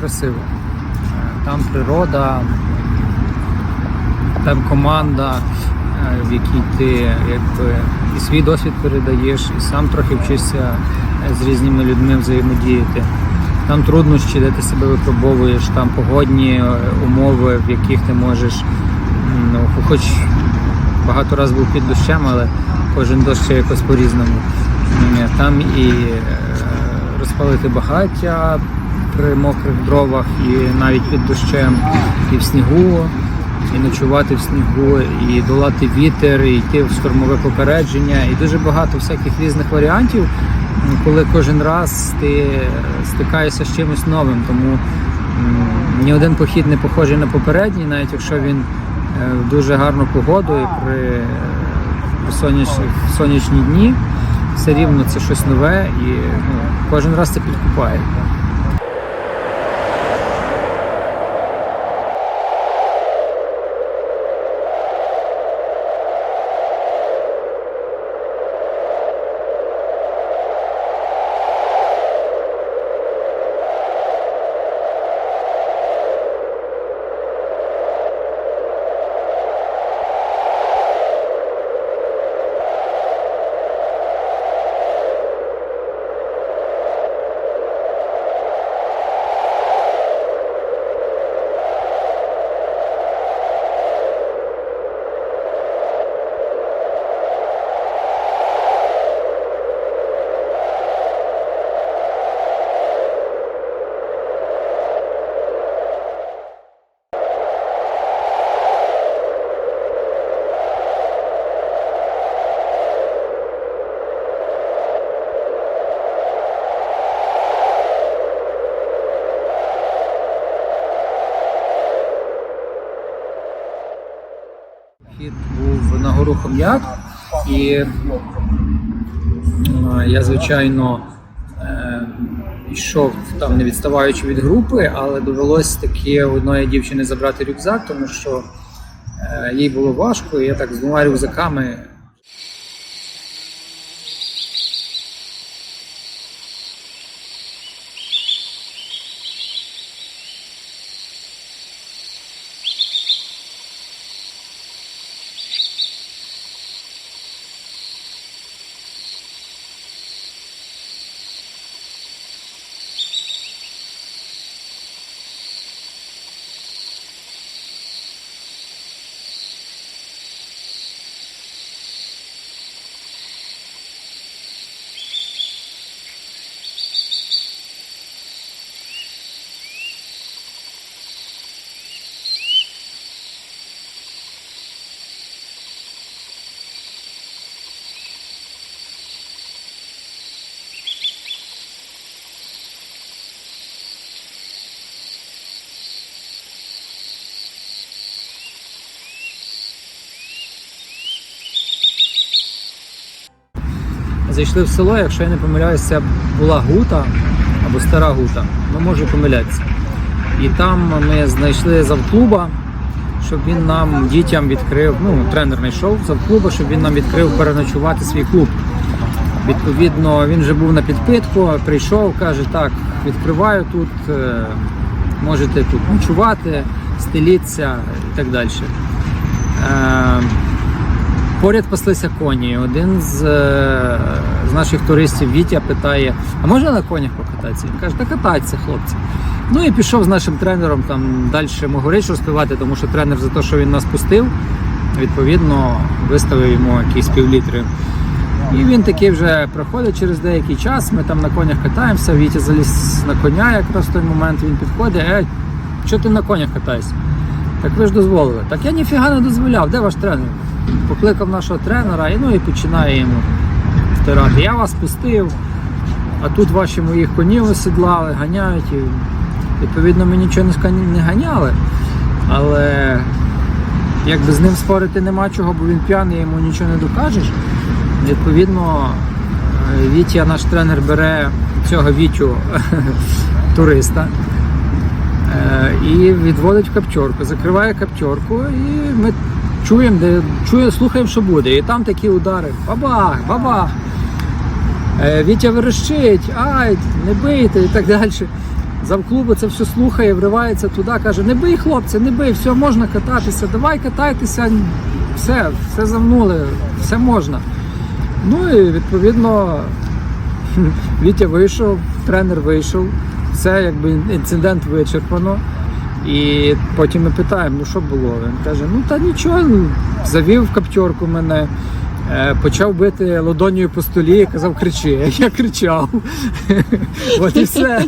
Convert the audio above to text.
красиво. Е, Там природа, там команда, е, в якій ти якби і свій досвід передаєш, і сам трохи вчишся е, з різними людьми взаємодіяти. Там труднощі, де ти себе випробовуєш, там погодні е, умови, в яких ти можеш, ну, хоч багато разів був під дощем, але кожен дощ ще якось по-різному. Там і розпалити багаття при мокрих дровах, і навіть під дощем, і в снігу, і ночувати в снігу, і долати вітер, і йти в штормове попередження, і дуже багато всяких різних варіантів, коли кожен раз ти стикаєшся з чимось новим. Тому ні один похід не похожий на попередній, навіть якщо він е, в дуже гарну погоду і при, сонячні, сонячні дні, все рівно це щось нове і ну, кожен раз це підкупає. Хід був на гору Хом'як, і е, я, звичайно, е, йшов там не відставаючи від групи, але довелось таки одної дівчини забрати рюкзак, тому що е, їй було важко, і я так з двома рюкзаками зайшли в село, якщо я не помиляюся, була гута або стара гута, ну можу помилятися. І там ми знайшли завклуба, щоб він нам дітям відкрив, ну, тренер знайшов завклуба, щоб він нам відкрив переночувати свій клуб. Відповідно, він вже був на підпитку, прийшов, каже, так, відкриваю тут, е, можете тут ночувати, стеліться і так далі. Е, Поряд паслися коні. Один з, е, з наших туристів Вітя питає: а можна на конях покататися? Він каже, та катайтеся, хлопці. Ну і пішов з нашим тренером там далі могорич розпивати, тому що тренер за те, що він нас пустив, відповідно виставив йому якісь півлітри. І він такий вже проходить через деякий час. Ми там на конях катаємося. Вітя заліз на коня, якраз в той момент він підходить. Ей, що ти на конях катаєшся? Так ви ж дозволили. Так я ніфіга не дозволяв, де ваш тренер? Покликав нашого тренера і, ну, і починає йому втирати. Я вас пустив, а тут ваші моїх конів осідлали, ганяють. І, відповідно, ми нічого не ганяли. Але якби з ним спорити нема чого, бо він п'яний, йому нічого не докажеш. Відповідно, е, Вітя, наш тренер, бере цього Вітю туриста. Е, і відводить капчорку, закриває капчорку, і ми чуємо, де чує, слухаємо, що буде. І там такі удари. Бабах, бабах. Е, Вітя верещить, ай, не бийте і так далі. Завклубу це все слухає, вривається туди, каже: не бий хлопця, не бий, все можна кататися, давай катайтеся, все, все замнули, все можна. Ну і відповідно Вітя вийшов, тренер вийшов, все якби інцидент вичерпано. І потім ми питаємо, ну що було? Він каже, ну та нічого, завів каптерку мене, е, почав бити ладонію по столі і казав, кричи. Я кричав. От і все.